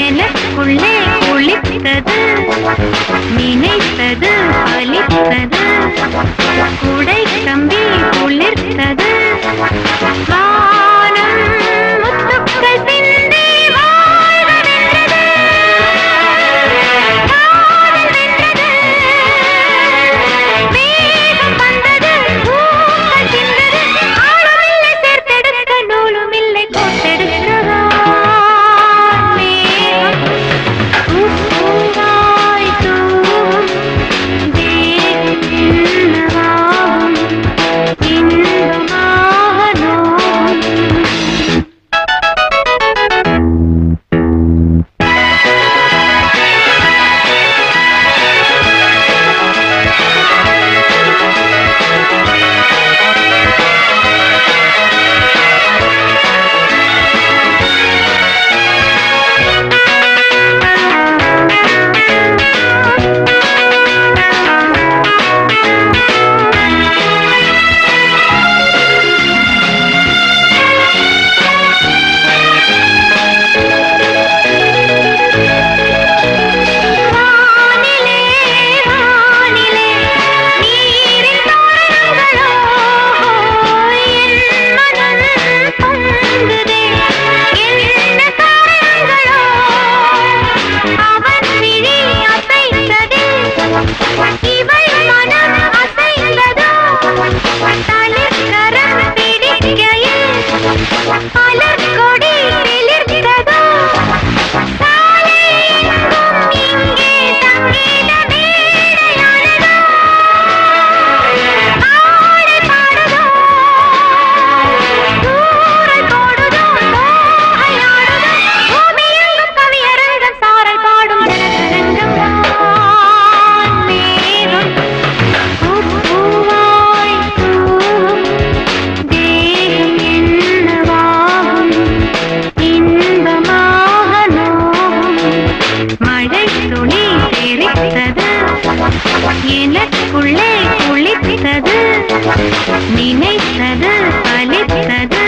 எனக்குள்ளே ஒளித்தது நினைத்தது பலித்தது. கொடி எனக்குள்ளே குளித்தது நினைத்தது பலித்தது.